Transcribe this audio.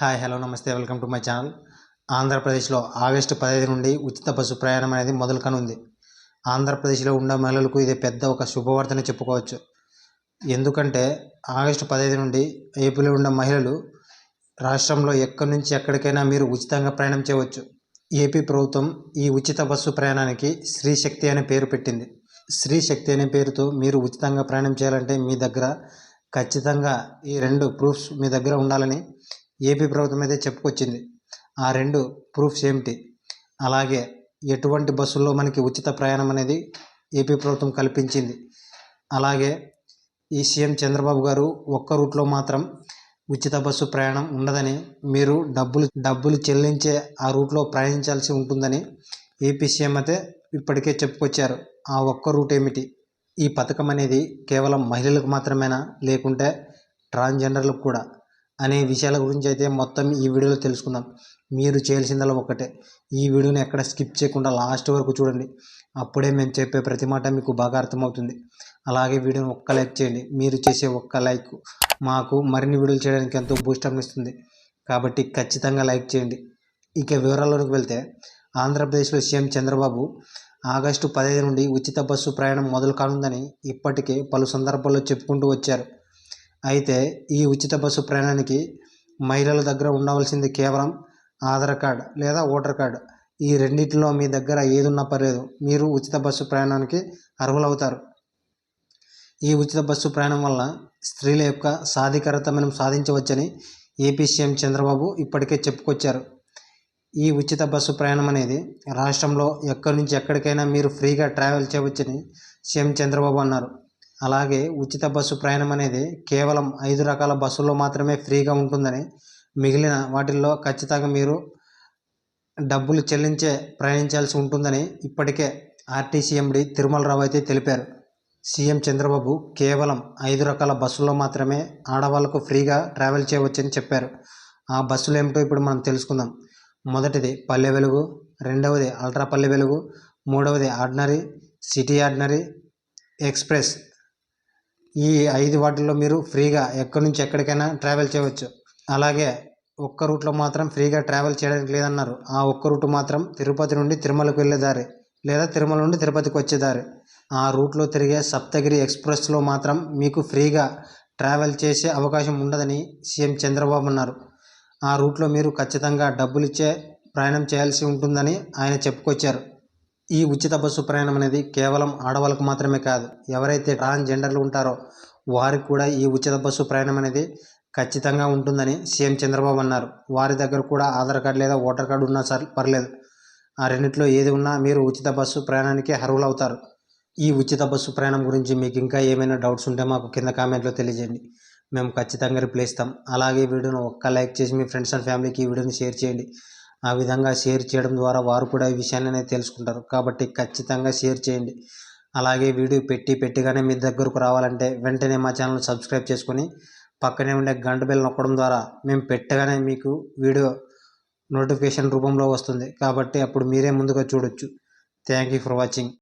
Hi hello namaste welcome to my channel. ఆంధ్రప్రదేశ్లో August పదహైదు నుండి ఉచిత బస్సు ప్రయాణం అనేది మొదలు కానుంది ఆంధ్రప్రదేశ్లో ఉన్న మహిళలకు ఇది పెద్ద ఒక శుభవార్తని చెప్పుకోవచ్చు. ఎందుకంటే ఆగస్టు పదహైదు నుండి ఏపీలో ఉన్న మహిళలు రాష్ట్రంలో ఎక్కడి నుంచి ఎక్కడికైనా మీరు ఉచితంగా ప్రయాణం చేయవచ్చు. ఏపీ ప్రభుత్వం ఈ ఉచిత బస్సు ప్రయాణానికి స్త్రీ శక్తి అనే పేరు పెట్టింది. స్త్రీ శక్తి అనే పేరుతో మీరు ఉచితంగా ప్రయాణం చేయాలంటే మీ దగ్గర ఖచ్చితంగా ఈ రెండు ప్రూఫ్స్ మీ దగ్గర ఉండాలని ఏపీ ప్రభుత్వం అయితే చెప్పుకొచ్చింది. ఆ రెండు ప్రూఫ్స్ ఏమిటి అలాగే ఎటువంటి బస్సుల్లో మనకి ఉచిత ప్రయాణం అనేది ఏపీ ప్రభుత్వం కల్పించింది. అలాగే ఈ సీఎం చంద్రబాబు గారు ఒక్క రూట్లో మాత్రం ఉచిత బస్సు ప్రయాణం ఉండదని మీరు డబ్బులు డబ్బులు చెల్లించే ఆ రూట్లో ప్రయాణించాల్సి ఉంటుందని ఏపీ సీఎం అయితే ఇప్పటికే చెప్పుకొచ్చారు. ఆ ఒక్క రూట్ ఏమిటి? ఈ పథకం అనేది కేవలం మహిళలకు మాత్రమేనా? లేకుంటే ట్రాన్స్జెండర్లకు కూడా? అనే విషయాల గురించి అయితే మొత్తం ఈ వీడియోలో తెలుసుకుందాం. మీరు చేయాల్సిందల్లా ఒక్కటే. ఈ వీడియోని ఎక్కడ స్కిప్ చేయకుండా లాస్ట్ వరకు చూడండి. అప్పుడే మేము చెప్పే ప్రతి మాట మీకు బాగా అర్థమవుతుంది. అలాగే వీడియోని ఒక్క లైక్ చేయండి. మీరు చేసే ఒక్క లైక్ మాకు మరిన్ని వీడియోలు చేయడానికి ఎంతో బూస్ట్ ఇస్తుంది కాబట్టి ఖచ్చితంగా లైక్ చేయండి. ఇక వివరాల్లోకి వెళ్తే ఆంధ్రప్రదేశ్లో సీఎం చంద్రబాబు ఆగస్టు పదిహేను నుండి ఉచిత బస్సు ప్రయాణం మొదలు కానుందని ఇప్పటికే పలు సందర్భాల్లో చెప్పుకుంటూ వచ్చారు. అయితే ఈ ఉచిత బస్సు ప్రయాణానికి మహిళల దగ్గర ఉండవలసింది కేవలం ఆధార్ కార్డ్ లేదా ఓటర్ కార్డ్. ఈ రెండింటిలో మీ దగ్గర ఏది ఉన్నా పర్లేదు మీరు ఉచిత బస్సు ప్రయాణానికి అర్హులవుతారు. ఈ ఉచిత బస్సు ప్రయాణం వల్ల స్త్రీల యొక్క సాధికారత మనం సాధించవచ్చని ఏపీ సీఎం చంద్రబాబు ఇప్పటికే చెప్పుకొచ్చారు. ఈ ఉచిత బస్సు ప్రయాణం అనేది రాష్ట్రంలో ఎక్కడి నుంచి ఎక్కడికైనా మీరు ఫ్రీగా ట్రావెల్ చేయవచ్చని సీఎం చంద్రబాబు అన్నారు. అలాగే ఉచిత బస్సు ప్రయాణం అనేది కేవలం ఐదు రకాల బస్సుల్లో మాత్రమే ఫ్రీగా ఉంటుందని మిగిలిన వాటిల్లో ఖచ్చితంగా మీరు డబ్బులు చెల్లించే ప్రయాణించాల్సి ఉంటుందని ఇప్పటికే ఆర్టీసీ ఎండి తిరుమలరావు అయితే తెలిపారు. సీఎం చంద్రబాబు కేవలం ఐదు రకాల బస్సుల్లో మాత్రమే ఆడవాళ్ళకు ఫ్రీగా ట్రావెల్ చేయవచ్చని చెప్పారు. ఆ బస్సులు ఏమిటో ఇప్పుడు మనం తెలుసుకుందాం. మొదటిది పల్లె వెలుగు రెండవది అల్ట్రా పల్లె వెలుగు మూడవది ఆర్డినరీ సిటీ ఆర్డినరీ ఎక్స్ప్రెస్. ఈ ఐదు వాటిల్లో మీరు ఫ్రీగా ఎక్కడి నుంచి ఎక్కడికైనా ట్రావెల్ చేయవచ్చు. అలాగే ఒక్క రూట్లో మాత్రం ఫ్రీగా ట్రావెల్ చేయడానికి లేదన్నారు. ఆ ఒక్క రూట్ మాత్రం తిరుపతి నుండి తిరుమలకు వెళ్ళే దారి లేదా తిరుమల నుండి తిరుపతికి వచ్చే దారి. ఆ రూట్లో తిరిగే సప్తగిరి ఎక్స్ప్రెస్లో మాత్రం మీకు ఫ్రీగా ట్రావెల్ చేసే అవకాశం ఉండదని సీఎం చంద్రబాబు అన్నారు. ఆ రూట్లో మీరు ఖచ్చితంగా డబ్బులు ఇచ్చే ప్రయాణం చేయాల్సి ఉంటుందని ఆయన చెప్పుకొచ్చారు. ఈ ఉచిత బస్సు ప్రయాణం అనేది కేవలం ఆడవాళ్ళకు మాత్రమే కాదు ఎవరైతే ట్రాన్స్జెండర్లు ఉంటారో వారికి కూడా ఈ ఉచిత బస్సు ప్రయాణం అనేది ఖచ్చితంగా ఉంటుందని సీఎం చంద్రబాబు అన్నారు. వారి దగ్గర కూడా ఆధార్ కార్డు లేదా ఓటర్ కార్డు ఉన్నా సరే పర్లేదు. ఆ రెండిట్లో ఏది ఉన్నా మీరు ఉచిత బస్సు ప్రయాణానికి అర్హులు అవుతారు ఈ ఉచిత బస్సు ప్రయాణం గురించి మీకు ఇంకా ఏమైనా డౌట్స్ ఉంటే మాకు కింద కామెంట్లో తెలియజేయండి. మేము ఖచ్చితంగా రిప్లై ఇస్తాం. అలాగే వీడియోను ఒక్క లైక్ చేసి మీ ఫ్రెండ్స్ అండ్ ఫ్యామిలీకి ఈ వీడియోని షేర్ చేయండి. ఆ విధంగా షేర్ చేయడం ద్వారా వారు కూడా ఈ విషయాన్ని అనేది తెలుసుకుంటారు. కాబట్టి ఖచ్చితంగా షేర్ చేయండి. అలాగే వీడియో పెట్టి పెట్టిగానే మీ దగ్గరకు రావాలంటే వెంటనే మా ఛానల్ సబ్స్క్రైబ్ చేసుకొని పక్కనే ఉండే గంట బిల్ నొక్కడం ద్వారా మేము పెట్టగానే మీకు వీడియో నోటిఫికేషన్ రూపంలో వస్తుంది. కాబట్టి అప్పుడు మీరే ముందుగా చూడొచ్చు. Thank you for watching.